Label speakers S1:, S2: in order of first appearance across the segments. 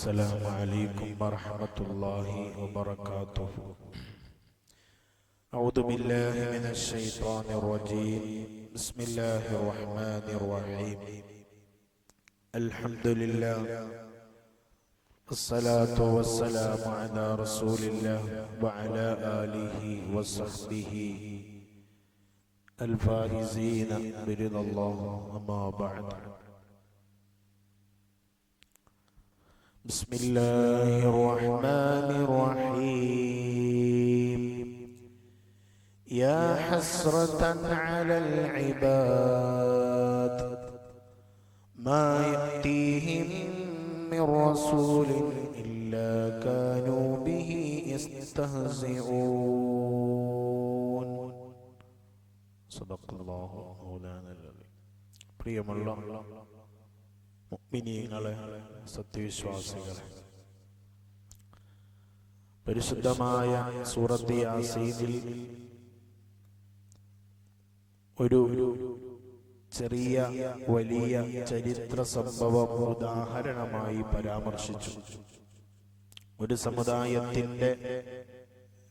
S1: السلام عليكم ورحمة الله وبركاته. أعوذ بالله من الشيطان الرجيم. بسم الله الرحمن الرحيم. الحمد لله. الصلاة والسلام على رسول الله وعلى آله وصحبه الفائزين برضا الله أما بعد. بسم الله الرحمن الرحيم يا حسرة على العباد ما يأتيهم من رسول إلا كانوا به يستهزئون صدق الله مولانا العظيم പ്രിയമുള്ള മുഅ്മിനീങ്ങളെ സത്യവിശ്വാസികളെ. പരിശുദ്ധമായ സൂറത്ത് യാസീനിൽ ഒരു ചെറിയ വലിയ ചരിത്ര സംഭവം ഉദാഹരണമായി പരാമർശിച്ചു. ഒരു സമുദായത്തിന്റെ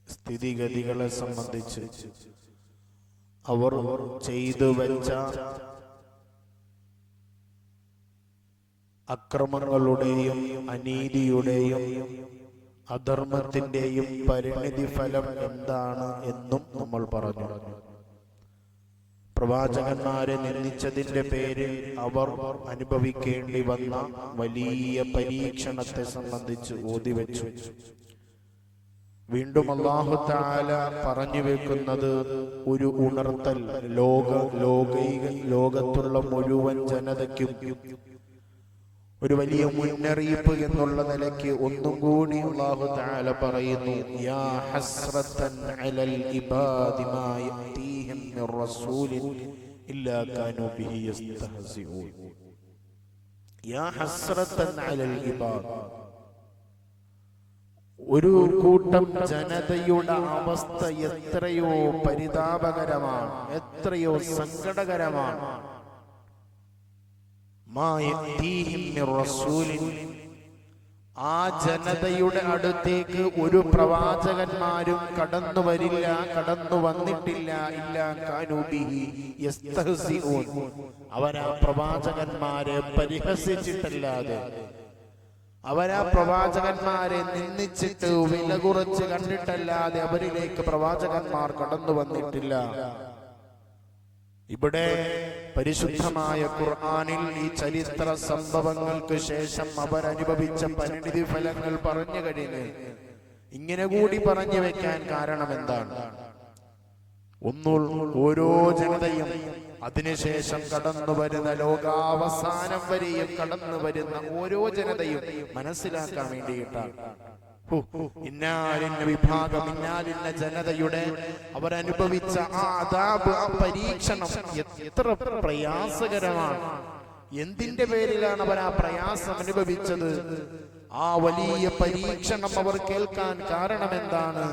S1: സ്ഥിതിഗതികളെ സംബന്ധിച്ച് അവർ ചെയ്തു വെച്ച അക്രമങ്ങളുടെയും അനീതിയുടെയും അധർമ്മത്തിന്റെയും പരിണിതി ഫലം എന്താണ് എന്നും നമ്മൾ പറഞ്ഞു. പ്രവാചകന്മാരെ നിന്ദിച്ചതിന്റെ പേരിൽ അവർ അനുഭവിക്കേണ്ടി വന്ന വലിയ പരീക്ഷണത്തെ സംബന്ധിച്ച് ഓതിവെച്ചു. വീണ്ടും അള്ളാഹു താല പറഞ്ഞു വെക്കുന്നത് ഒരു ഉണർത്തൽ ലോക ലോകൈക ലോകത്തുള്ള മുഴുവൻ ജനതയ്ക്കും ഒരു വലിയ മുന്നറിയിപ്പ് എന്നുള്ള നിലയ്ക്ക് ഒന്നും കൂടി പറയുന്നു യാ അലൽ ഇബാദി മാ യതീഹിം മിർ ഇല്ലാ ബിഹി യാ അലൽ ഇബാദ്. ഒരു കൂട്ടം ജനതയുടെ അവസ്ഥ എത്രയോ പരിതാപകരമാണ് എത്രയോ സങ്കടകരമാണ്. ആ ജനതയുടെ അടുത്തേക്ക് ഒരു പ്രവാചകന്മാരും കടന്നു വരില്ല കടന്നു വന്നിട്ടില്ല ഇല്ല അവരാ പ്രവാചകന്മാരെ പരിഹസിച്ചിട്ടല്ലാതെ. അവരാ പ്രവാചകന്മാരെ നിന്ദിച്ചിട്ട് വില കുറച്ച് കണ്ടിട്ടല്ലാതെ അവരിലേക്ക് പ്രവാചകന്മാർ കടന്നു വന്നിട്ടില്ല. ഇവിടെ പരിശുദ്ധമായ ഖുർആാനിൽ ഈ ചരിത്ര സംഭവങ്ങൾക്ക് ശേഷം അവരനുഭവിച്ച പരിണിതി ഫലങ്ങൾ പറഞ്ഞു കഴിഞ്ഞ് ഇങ്ങനെ കൂടി പറഞ്ഞു വെക്കാൻ കാരണം എന്താണ്? ഒന്നു ഓരോ ജനതയും അതിനുശേഷം കടന്നു വരുന്ന ലോകാവസാനം വരെയും കടന്നു വരുന്ന ഓരോ ജനതയും മനസ്സിലാക്കാൻ വേണ്ടിയിട്ടാണ്. ഇന്നാലിന്ന വിഭാഗം ഇന്നാലിന്ന ജനതയുടെ അവരനുഭവിച്ച ആ അതാപ് ആ പരീക്ഷണം എത്ര പ്രയാസകരമാണ്. എന്തിന്റെ പേരിലാണ് അവർ ആ പ്രയാസം അനുഭവിച്ചത്? ആ വലിയ പരീക്ഷണം അവർ കേൾക്കാൻ കാരണം എന്താണ്?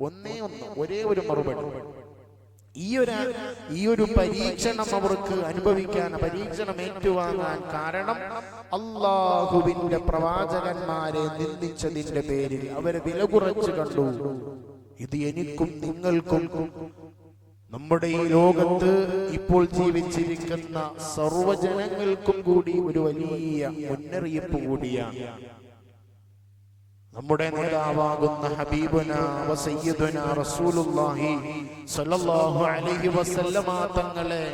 S1: ഒന്നേ ഒന്ന് ഒരേ ഒരു മറുപടി. ഈ ഒരു ഈ ഒരു പരീക്ഷണം അവർക്ക് അനുഭവിക്കാൻ പരീക്ഷണം ഏറ്റുവാങ്ങാൻ കാരണം അള്ളാഹുവിന്റെ പ്രവാചകന്മാരെ നിന്ദിച്ചതിന്റെ പേരിൽ അവരെ വില കുറച്ച് കണ്ടു. ഇത് എനിക്കും നിങ്ങൾക്കും നമ്മുടെ ഈ ലോകത്ത് ഇപ്പോൾ ജീവിച്ചിരിക്കുന്ന സർവജനങ്ങൾക്കും കൂടി ഒരു വലിയ മുന്നറിയിപ്പ് കൂടിയാണ്. നമ്മുടെ നേതാവാകുന്ന ഹബീബുന വസയ്യിദുന റസൂലുള്ളാഹി അലൈഹി വസല്ലമ തങ്ങളെ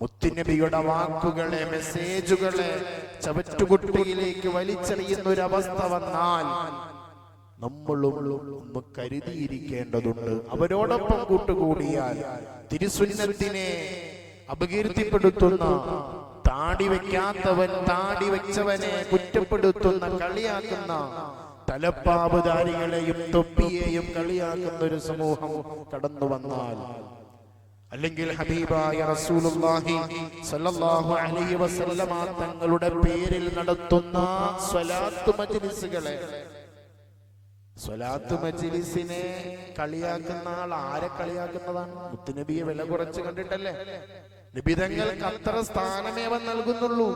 S1: മുത്തുനബിയുടെ വാക്കുകളെ മെസ്സേജുകളെ ചവറ്റുകുട്ടിയിലേക്ക് വലിച്ചെറിയുന്ന ഒരു അവസ്ഥ വന്നാൽ നമ്മളും ഒന്ന് കരുതിയിരിക്കേണ്ടതുണ്ട്. അവരോടൊപ്പം കൂട്ടുകൂടിയാൽ തിരുസുന്നത്തിനെ അപകീർത്തിപ്പെടുത്തുന്ന താടി വെക്കാത്തവൻ താടി വെച്ചവനെ കുറ്റപ്പെടുത്തുന്ന കളിയാക്കുന്ന തലപ്പാവുധാരികളെയും തൊപ്പിയെയും കളിയാക്കുന്ന ഒരു സമൂഹം കടന്നു വന്നാൽ അല്ലെങ്കിൽ ഹബീബായ റസൂലുള്ളാഹി സ്വല്ലല്ലാഹു അലൈഹി വസല്ലമ തങ്ങളുടെ പേരിൽ നടത്തുന്ന സ്വലാത്ത് മജ്ലിസുകളെ സ്വലാത്ത് മജ്ലിസിനെ കളിയാക്കുന്ന ആൾ ആരെ കളിയാക്കുന്നതാണ്? മുത്തുനബിയെ വില കുറച്ച് കണ്ടിട്ടല്ലേ? നിബിതങ്ങൾക്ക് അത്ര സ്ഥാനമേ അവൻ നൽകുന്നുള്ളൂ.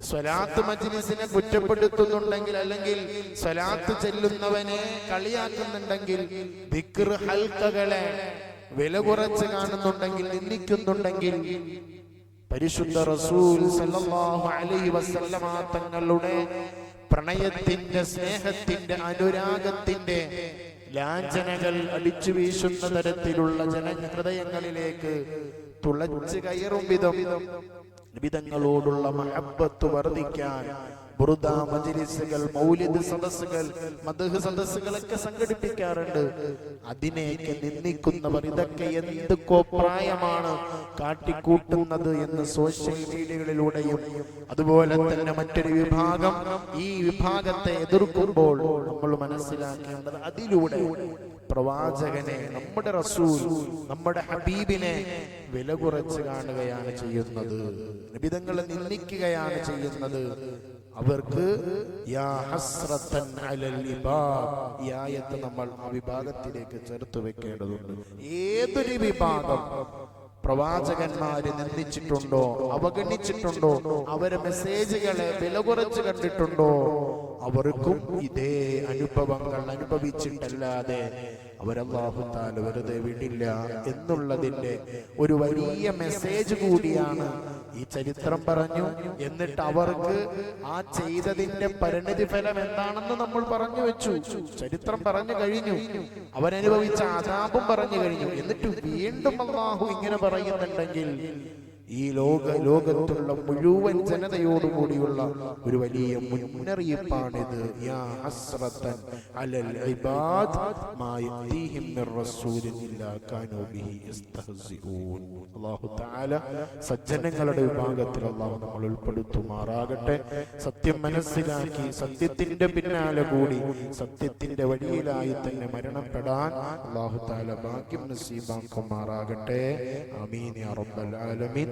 S1: സ്വലാത്ത് മജ്ലിസിനെ കുറ്റപ്പെടുത്തുന്നുണ്ടെങ്കിൽ അല്ലെങ്കിൽ സ്വലാത്ത് ചെല്ലുന്നവനെ കളിയാക്കുന്നുണ്ടെങ്കിൽ ദിക്ർ ഹൽക്കകളെ വില കുറച്ച് കാണുന്നുണ്ടെങ്കിൽ നിന്ദിക്കുന്നുണ്ടെങ്കിൽ പരിശുദ്ധ റസൂൽ സല്ലല്ലാഹു അലൈഹി വസല്ലമ തങ്ങളുടെ പ്രണയത്തിന്റെ സ്നേഹത്തിന്റെ അനുരാഗത്തിന്റെ ലാഞ്ചനകൾ അടിച്ചു വീശുന്ന തരത്തിലുള്ള ജനഹൃദയങ്ങളിലേക്ക് തുളച്ചു കയറും വിധം. വിധങ്ങളോടുള്ള മഹബത്ത് വർദ്ധിക്കാൻ ബുറുദ മജിലിസുകൾ മൗലിദ് സദസ്സുകൾ മദ്ഹ് സദസ്സുകളൊക്കെ സംഘടിപ്പിക്കാറുണ്ട്. അതിനെയൊക്കെ നിന്ദിക്കുന്നവർ ഇതൊക്കെ എന്ത് പ്രായമാണ് കാട്ടിക്കൂട്ടുന്നത് എന്ന് സോഷ്യൽ മീഡിയകളിലൂടെയും അതുപോലെ തന്നെ മറ്റൊരു വിഭാഗം ഈ വിഭാഗത്തെ എതിർക്കുമ്പോൾ നമ്മൾ മനസ്സിലാക്കേണ്ടത് അതിലൂടെ പ്രവാചകനെ നമ്മുടെ റസൂൽ നമ്മുടെ ഹബീബിനെ വില കുറച്ച് കാണുകയാണ് ചെയ്യുന്നത്. നിബിതങ്ങളെ നിന്ദിക്കുകയാണ് ചെയ്യുന്നത്. അവർക്ക് നമ്മൾ ആ വിഭാഗത്തിലേക്ക് ചേർത്ത് വെക്കേണ്ടതുണ്ട്. ഏതൊരു വിഭാഗം പ്രവാചകന്മാരെ നിന്ദിച്ചിട്ടുണ്ടോ? അവഗണിച്ചിട്ടുണ്ടോ? അവരെ മെസ്സേജുകളെ വില കുറച്ച് കണ്ടിട്ടുണ്ടോ? അവർക്കും ഇതേ അനുഭവങ്ങൾ അനുഭവിച്ചിട്ടല്ലാതെ അവരല്ലാഹുത്താൽ വെറുതെ വിടില്ല എന്നുള്ളതിന്റെ ഒരു വലിയ മെസ്സേജ് കൂടിയാണ് ഈ ചരിത്രം പറഞ്ഞു. എന്നിട്ട് അവർക്ക് ആ ചെയ്തതിന്റെ പരിണിതി ഫലം എന്താണെന്ന് നമ്മൾ പറഞ്ഞു വെച്ചു. ചരിത്രം പറഞ്ഞു കഴിഞ്ഞു. അവനനുഭവിച്ച ആചാപം പറഞ്ഞു കഴിഞ്ഞു. എന്നിട്ട് വീണ്ടും അള്ളാഹു ഇങ്ങനെ പറയുന്നുണ്ടെങ്കിൽ ഈ ലോക ലോകത്തുള്ള മുഴുവൻ ജനതയോടുകൂടിയുള്ള ഒരു വലിയ മുന്നറിയിപ്പാണിത്. യാ അലൽ ഇബാദ് മാ യതീഹിം മിർ റസൂലില്ലാ അല്ലാഹു തആല സജ്ജനങ്ങളുടെ വിഭാഗത്തിൽ അല്ലാഹു നമ്മൾ ഉൾപ്പെടുത്തുമാറാകട്ടെ. സത്യം മനസ്സിലാക്കി സത്യത്തിന്റെ പിന്നാലെ കൂടി സത്യത്തിന്റെ വഴിയിലായി തന്നെ മരണപ്പെടാൻ അല്ലാഹു തആല ഭാഗ്യം നസീബാക്കുമാറാകട്ടെ. ആമീൻ യാ റബ്ബൽ ആലമീൻ.